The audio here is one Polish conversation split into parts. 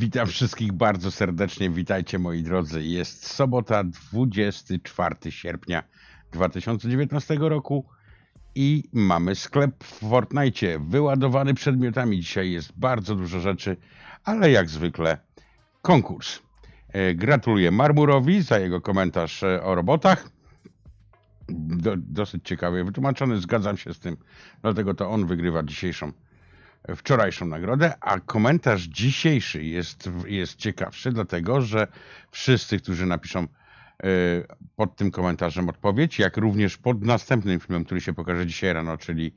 Witam wszystkich bardzo serdecznie. Witajcie moi drodzy. Jest sobota 24 sierpnia 2019 roku i mamy sklep w Fortnite wyładowany przedmiotami. Dzisiaj jest bardzo dużo rzeczy, ale jak zwykle konkurs. E, Gratuluję Marmurowi za jego komentarz e, o robotach. Do, dosyć ciekawie wytłumaczony, zgadzam się z tym, dlatego to on wygrywa dzisiejszą wczorajszą nagrodę, a komentarz dzisiejszy jest, jest ciekawszy, dlatego że wszyscy, którzy napiszą e, pod tym komentarzem odpowiedź, jak również pod następnym filmem, który się pokaże dzisiaj rano, czyli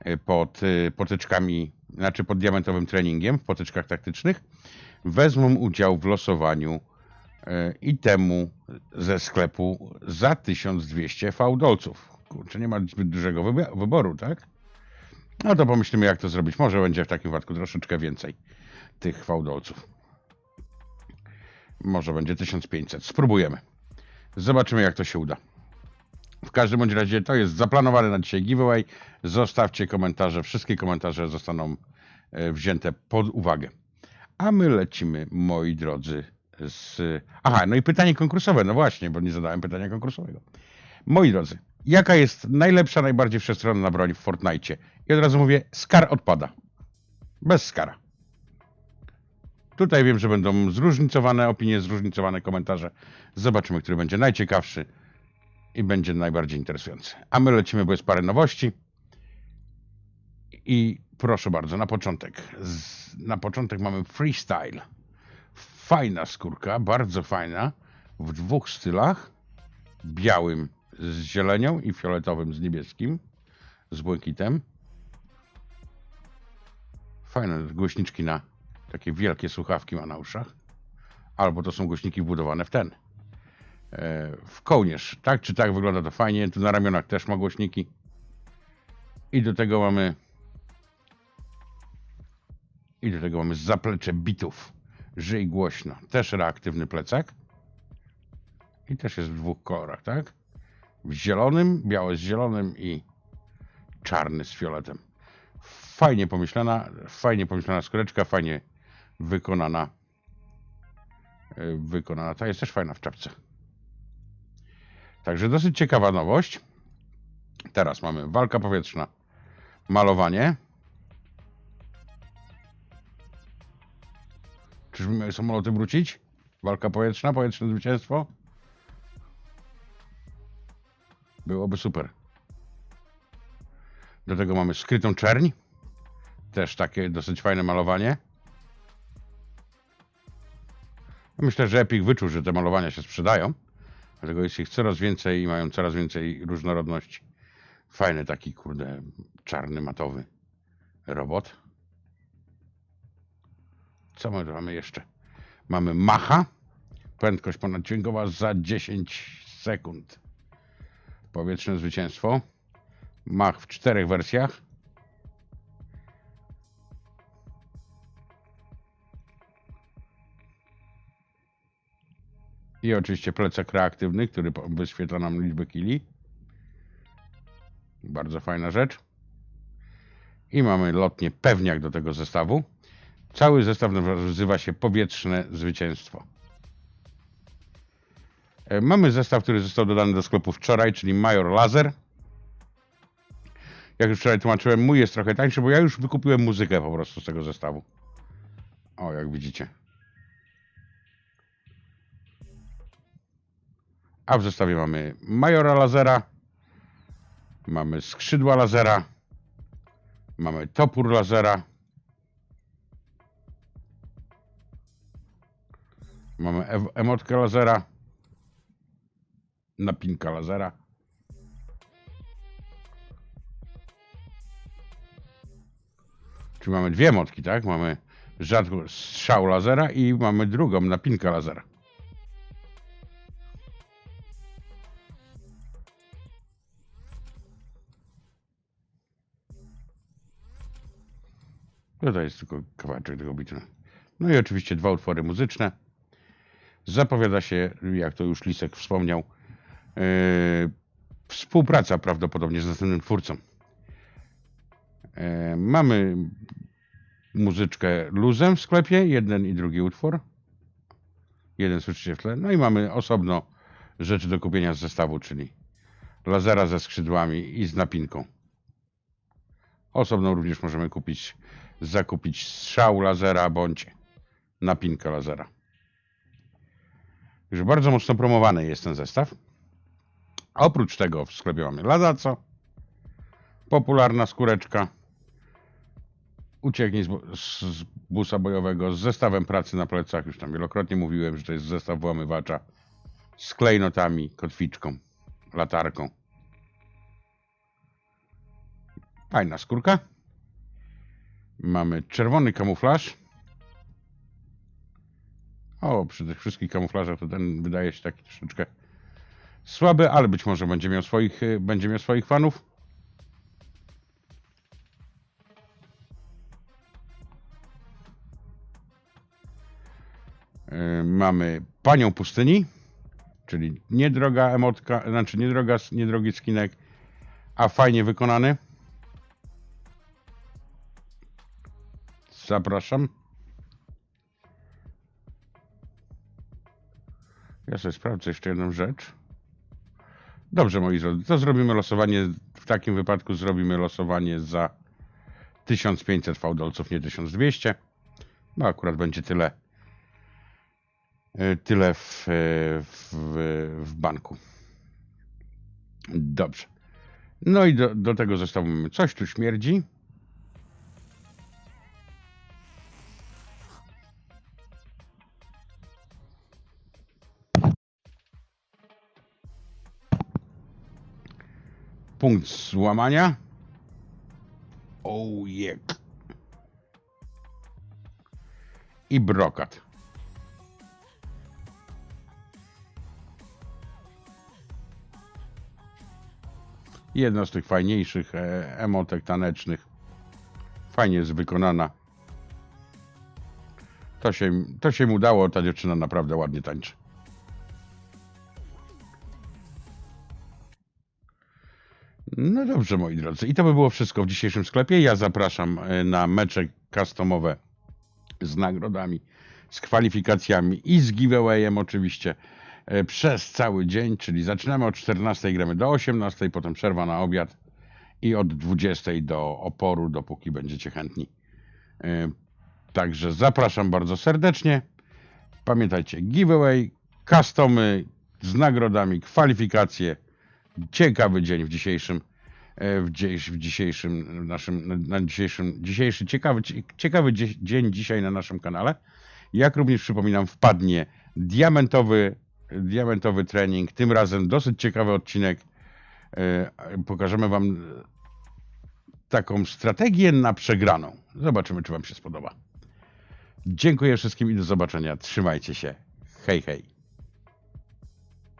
e, pod e, potyczkami, znaczy pod diamentowym treningiem w potyczkach taktycznych, wezmą udział w losowaniu itemu ze sklepu za 1200 fałdolców. Kurczę, nie ma zbyt dużego wyboru, tak? No to pomyślimy, jak to zrobić. Może będzie w takim wypadku troszeczkę więcej tych fałdolców. Może będzie 1500. Spróbujemy. Zobaczymy, jak to się uda. W każdym bądź razie to jest zaplanowane na dzisiaj giveaway. Zostawcie komentarze. Wszystkie komentarze zostaną e, wzięte pod uwagę. A my lecimy, moi drodzy, z. Aha, no i pytanie konkursowe. No właśnie, bo nie zadałem pytania konkursowego. Moi drodzy, jaka jest najlepsza, najbardziej wszechstronna broń w Fortnite? I od razu mówię, Skar odpada. Bez Skara. Tutaj wiem, że będą zróżnicowane opinie, zróżnicowane komentarze. Zobaczymy, który będzie najciekawszy i będzie najbardziej interesujący. A my lecimy, bo jest parę nowości. I proszę bardzo, na początek. Z, na początek mamy freestyle. Fajna skórka, bardzo fajna, w dwóch stylach. Białym z zielenią i fioletowym z niebieskim, z błękitem. Fajne głośniczki na takie wielkie słuchawki ma na uszach. Albo to są głośniki wbudowane w ten. e, W kołnierz. Tak czy tak wygląda to fajnie. Tu na ramionach też ma głośniki. I do tego mamy. I do tego mamy zaplecze bitów. Żyj głośno. Też reaktywny plecak. I też jest w dwóch kolorach, tak? W zielonym, białe z zielonym i czarny z fioletem. Fajnie pomyślana, fajnie pomyślana skóreczka, fajnie wykonana. e, Wykonana. Ta jest też fajna w czapce. Także dosyć ciekawa nowość. Teraz mamy walka powietrzna, malowanie. Czyżby miały samoloty wrócić? Walka powietrzna, powietrzne zwycięstwo? Byłoby super. Do tego mamy skrytą czerń. Też takie dosyć fajne malowanie. Myślę, że Epic wyczuł, że te malowania się sprzedają. Dlatego jest ich coraz więcej i mają coraz więcej różnorodności. Fajny taki, kurde, czarny, matowy robot. Co my mamy jeszcze? Mamy Macha. Prędkość ponaddźwiękowa za 10 sekund powietrzne zwycięstwo. Mach w czterech wersjach. I oczywiście plecak reaktywny, który wyświetla nam liczbę kili. Bardzo fajna rzecz. I mamy lotnie pewniak do tego zestawu. Cały zestaw nazywa się Powietrzne Zwycięstwo. E, Mamy zestaw, który został dodany do sklepu wczoraj, czyli Major Laser. Jak już wczoraj tłumaczyłem, mój jest trochę tańszy, bo ja już wykupiłem muzykę po prostu z tego zestawu. O, jak widzicie. A w zestawie mamy Majora Lazera, mamy skrzydła Lazera, mamy topór Lazera, mamy em- emotkę Lazera, napinka Lazera. Czyli mamy dwie motki, tak? Mamy rzadko strzał lazera i mamy drugą napinkę lazera. Tutaj jest tylko kawałeczek tego bitu. No i oczywiście dwa utwory muzyczne. Zapowiada się, jak to już Lisek wspomniał, współpraca prawdopodobnie z następnym twórcą. E, mamy muzyczkę luzem w sklepie, jeden i drugi utwór. Jeden słyszycie w tle. No i mamy osobno rzeczy do kupienia z zestawu, czyli lazera ze skrzydłami i z napinką. Osobno również możemy kupić, zakupić strzał lazera bądź napinkę lazera. Już bardzo mocno promowany jest ten zestaw. Oprócz tego w sklepie mamy Ladaco, popularna skóreczka, ucieknij z, z busa bojowego z zestawem pracy na plecach. Już tam wielokrotnie mówiłem, że to jest zestaw włamywacza z klejnotami, kotwiczką, latarką. Fajna skórka. Mamy czerwony kamuflaż. O, przy tych wszystkich kamuflażach to ten wydaje się taki troszeczkę słaby, ale być może będzie miał swoich, y, będzie miał swoich fanów. Y, Mamy panią pustyni, czyli niedroga emotka, znaczy niedroga, niedrogi skinek, a fajnie wykonany. Zapraszam. Ja sobie sprawdzę jeszcze jedną rzecz. Dobrze, moi drodzy, to zrobimy losowanie. W takim wypadku zrobimy losowanie za 1500 fałdolców, nie 1200. No akurat będzie tyle. e, Tyle w, e, w, w banku. Dobrze. No i do, do tego zestawu coś tu śmierdzi. Punkt złamania. Ojek. I brokat. Jedna z tych fajniejszych e, emotek tanecznych. Fajnie jest wykonana. To się, to się im udało, ta dziewczyna naprawdę ładnie tańczy. No dobrze, moi drodzy. I to by było wszystko w dzisiejszym sklepie. Ja zapraszam e, na mecze customowe z nagrodami, z kwalifikacjami i z giveawayem oczywiście e, przez cały dzień, czyli zaczynamy od 14, gramy do 18, potem przerwa na obiad i od 20 do oporu, dopóki będziecie chętni. E, Także zapraszam bardzo serdecznie. Pamiętajcie, giveaway, customy z nagrodami, kwalifikacje. Ciekawy dzień w dzisiejszym, e, w, dzisiejszym naszym, na- dzisiejszym, dzisiejszy ciekawy, cie- ciekawy dzie- dzień dzisiaj na naszym kanale. Jak również przypominam, wpadnie diamentowy, diamentowy trening, tym razem dosyć ciekawy odcinek. E, Pokażemy Wam taką strategię na przegraną. Zobaczymy, czy Wam się spodoba. Dziękuję wszystkim i do zobaczenia. Trzymajcie się. Hej, hej.